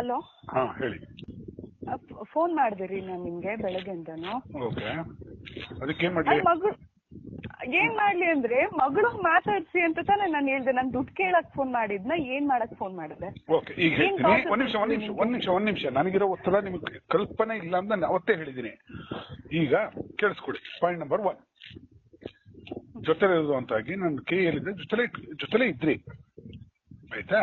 Hello? ಹಾ ಹೇಳಿ. Phone ಮಾಡಿದ್ರಿ ನಾನು ನಿಮ್ಗೆ ಬೆಳಗ್ಗೆಯಿಂದನು ಓಕೆ. ಅದಕ್ಕೆ ಏನ್ ಮಾಡ್ಲಿ? ನನ್ ಮಗಳು ಏನ್ ಮಾಡ್ಲಿ ಅಂದ್ರೆ ಮಗಳು ಮಾತಾಡ್ಸಿ ಅಂತ ತಾನೇ ನಾನು ಹೇಳ್ದೆ. ನಾನು ದುಡ್ಡು ಕೇಳಕ್ ಫೋನ್ ಮಾಡಿದ್ನ ಏನ್ ಮಾಡಕ್ ಫೋನ್ ಮಾಡಿದೆ? ಓಕೆ ಈಗ ಏನ್ ಹೇಳ್ತೀನಿ. ಒಂದ್ ನಿಮಿಷ ಒಂದ್ ನಿಮಿಷ? ಒಂದ್ ನಿಮಿಷ ಒಂದ್ ನಿಮಿಷ. ನನಗಿರೋ ಒತ್ತಡ ನಿಮ್ಗೆ ಕಲ್ಪನೆ ಇಲ್ಲ ಅಂತ ನಾನು ಅವತ್ತೇ ಹೇಳಿದ್ದೀನಿ. ಈಗ ಕೇಳಿಸ್ಕೊಡಿ. ಪಾಯಿಂಟ್ ನಂಬರ್ ಒನ್ ಜೊತೆಲೆ ಅಂತಾಗಿ ನಾನು ಕೈ ಹೇಳಿದ್ರೆ ಜೊತೆಲೆ ಜೊತೆಲೆ ಇದ್ರಿ. ಆಯ್ತಾ?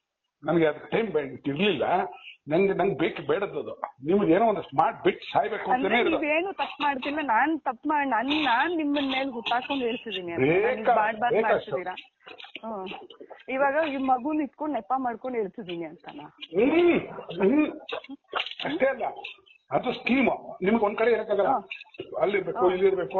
ನನಗೆ ಅದಕ್ಕೆ ಟೈಮ್ ಇರ್ಲಿಲ್ಲ. ನಂಗೆ ನಂಗೆ ಬೇಕು ಬೇಡದ್ದು ನಿಮ್ಗೆ ಏನೋ ಒಂದು ಸ್ಮಾರ್ಟ್ ಬಿಟ್ ಸಾಯ್ಬೇಕು ಅಂತಾನೆ ನೀವೇನು ತಪ್ಪು ಮಾಡ್ತಿಲ್ಲ ನಾನ್ ತಪ್ಪು ಮಾಡಿ ನನ್ ನಾನ್ ನಿಮ್ಮನ್ ಮೇಲೆ ಹುಟ್ಟಾಕೊಂಡು ಹೇಳ್ತಿದೀನಿ ಇವಾಗ ಈ ಮಗುನ್ ಇಟ್ಕೊಂಡು ನೆಪ ಮಾಡ್ಕೊಂಡು ಹೇಳ್ತಿದೀನಿ ಅಂತನಾ? ಅಷ್ಟೇ ಅಲ್ಲ. ಅದು ಸ್ಕೀಮ್ ನಿಮ್ಗೆ ಒಂದ್ ಕಡೆ ಇರಕ್ಕಾಗಲ್ಲ. ಅಲ್ಲಿರ್ಬೇಕು ಇಲ್ಲಿರ್ಬೇಕು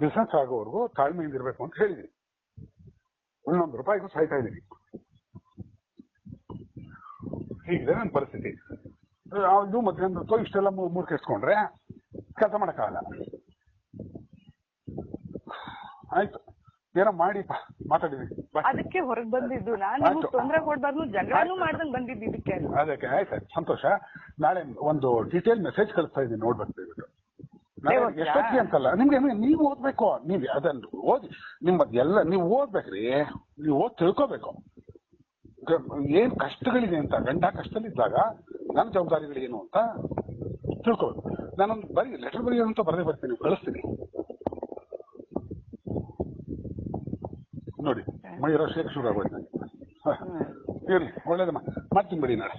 ಬಿಸ್ನೆಸ್ ಆಗೋವರೆಗೂ ತಾಳ್ಮೆಯಿಂದ ಇರಬೇಕು ಅಂತ ಹೇಳಿದೀನಿ ಒಂದೊಂದು ರೂಪಾಯಿಗೂ ಸಾಯ್ತಾ ಇದ್ದೀನಿ ಹೀಗಿದೆ ನನ್ನ ಪರಿಸ್ಥಿತಿ. ಅದು ಮಧ್ಯಾಹ್ನ ಹೊತ್ತು ಇಷ್ಟೆಲ್ಲ ಮೂರ್ ಕೆಸ್ಕೊಂಡ್ರೆ ಕೆಲಸ ಮಾಡಕ್ಕಾಗಲ್ಲ. ಆಯ್ತು. ಏನೋ ಮಾಡಿ ಮಾತಾಡಿದ್ವಿ. ಅದಕ್ಕೆ ಹೊರಗೆ ಬಂದಿದ್ದು. ನಾನು ತೊಂದರೆ ಕೊಡ್ಬಾರ್ದು ಜಗಳನೂ ಮಾಡ್ದಂಗ್ ಬಂದಿದ್ದು ಇದಕ್ಕೆ. ಅದಕ್ಕೆ ಆಯ್ತು ಸಂತೋಷ. ನಾಳೆ ಒಂದು ಡೀಟೇಲ್ ಮೆಸೇಜ್ ಕಳಿಸ್ತಾ ಇದ್ದೀನಿ ನೋಡ್ಬೇಕು ದಯವಿಟ್ಟು ಎಷ್ಟೊತ್ತಿಗೆ ಅಂತಲ್ಲ? ನಿಮ್ಗೆ ನೀವು- ಓದ್ಬೇಕು? ನೀವು ಅದನ್ನು ಓದಿ ನಿಮ್ಮದ್ ಎಲ್ಲ ನೀವು ಓದ್ಬೇಕ್ರಿ ನೀವು ಓದ್ ತಿಳ್ಕೊಬೇಕು. ಏನ್ ಕಷ್ಟಗಳಿದೆ ಅಂತ ಗಂಡ ಕಷ್ಟದಲ್ಲಿದ್ದಾಗ ನನ್ನ ಜವಾಬ್ದಾರಿಗಳು ಏನು ಅಂತ ತಿಳ್ಕೊಬೇಕು. ನಾನೊಂದು ಬರೀ ಲೆಟರ್ ಬರೆಯೋದು ಅಂತ ಬರದೇ ಬರ್ತೀನಿ ಕಳಿಸ್ತೀನಿ. ನೋಡಿ ಮೈರೋ ಶೇಖ್ ಶುರು ಆಗೋಯ್ತು ನನಗೆ ಹ. ಇರ್ಲಿ ಒಳ್ಳೇದಮ್ಮ. ಮಾಡ್ತೀನಿ ಬಿಡಿ ನಾಳೆ.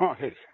ಹಾ ಹೇಳಿ.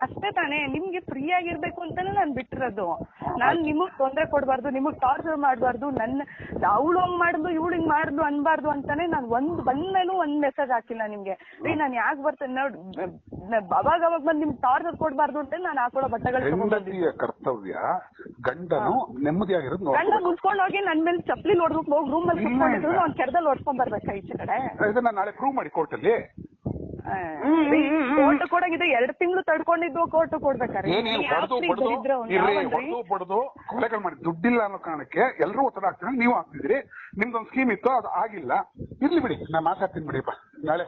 ಅಷ್ಟೇ ತಾನೇ ನಿಮ್ಗೆ ಫ್ರೀ ಆಗಿರ್ಬೇಕು ಅಂತಾನೆ ನಾನ್ ಬಿಟ್ಟಿರೋದು. ನಾನ್ ನಿಮಗ್ ತೊಂದ್ರೆ ಕೊಡ್ಬಾರ್ದು ನಿಮಗ್ ಟಾರ್ಚರ್ ಮಾಡ್ಬಾರ್ದು ನನ್ನ ಅವಳು ಹಂಗ್ ಮಾಡಿದ್ಲು ಇವಳು ಹಿಂಗ್ ಮಾಡಿದ್ಲು ಅನ್ಬಾರ್ದು ಅಂತಾನೆ ನಾನ್ ಒಂದ್ ಬಂದ್ಮೇಲೂ ಒಂದ್ ಮೆಸೇಜ್ ಹಾಕಿಲ್ಲ ನಿಮ್ಗೆ. ರೀ ನಾನ್ ಯಾಕೆ ಬರ್ತೇನೆ ನೋಡ್ ಅವಾಗ ಅವಾಗ ಬಂದ್ ನಿಮ್ಗೆ ಟಾರ್ಚರ್ ಕೊಡ್ಬಾರ್ದು ಅಂತ ನಾನು ಹಾಕೊಳ್ಳೋ ಬಟ್ಟೆಗಳು ಕರ್ತವ್ಯ ಗಂಡನು ನೆಮ್ಮದಿಯಾಗಿರೋದು ಗಂಡ ಮುಚ್ಕೊಂಡ್ ಹೋಗಿ ನನ್ ಮೇಲೆ ಚಪ್ಲಿ ಹೊಡ್ದು ಹೋಗಿ ರೂಮ್ ಅಲ್ಲಿ. ಅವ್ನ್ ಕೆರದಲ್ಲಿ ಹೊಡ್ಕೊಂಡ್ ಬರ್ಬೇಕಾ ಈಚೆ ಕಡೆ? ನಾಳೆ ಪ್ರೂವ್ ಮಾಡಿ ಕೋರ್ಟಲ್ಲಿ ಕೋರ್ಟ್ ಕೊಡಂಗಿದ್ರೆ ಎರಡ್ ತಿಂಗಳು ತಡ್ಕೊಂಡಿದ್ದು ಕೋರ್ಟ್ ಕೊಡ್ಬೇಕಾರೆ ಹೊಡೆದು ಪಡೆದು ಕೊಲೆಗಳು ಮಾಡಿ ದುಡ್ಡಿಲ್ಲ ಅನ್ನೋ ಕಾರಣಕ್ಕೆ ಎಲ್ಲರೂ ಒತ್ತಡ ಹಾಕ್ತಾರೆ. ನೀವು ಹಾಕ್ತಿದ್ರಿ ನಿಮ್ದೊಂದು ಸ್ಕೀಮ್ ಇತ್ತು ಅದು ಆಗಿಲ್ಲ. ಇರ್ಲಿ ಬಿಡಿ. ನಾ ಮಾತಾಡ್ತೀನಿ ಬಿಡಿಪ್ಪ ನಾಳೆ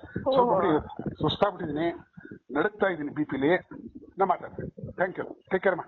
ಸುಸ್ತಾಗ್ಬಿಟ್ಟಿದೀನಿ ನಡುಕ್ತಾ ಇದ್ದೀನಿ ಬಿ ಪಿಲಿ ನಾ ಮಾತಾಡ್ತೀನಿ. ಥ್ಯಾಂಕ್ ಯು ಟೇಕ್ ಕೇರ್ ಮಾ.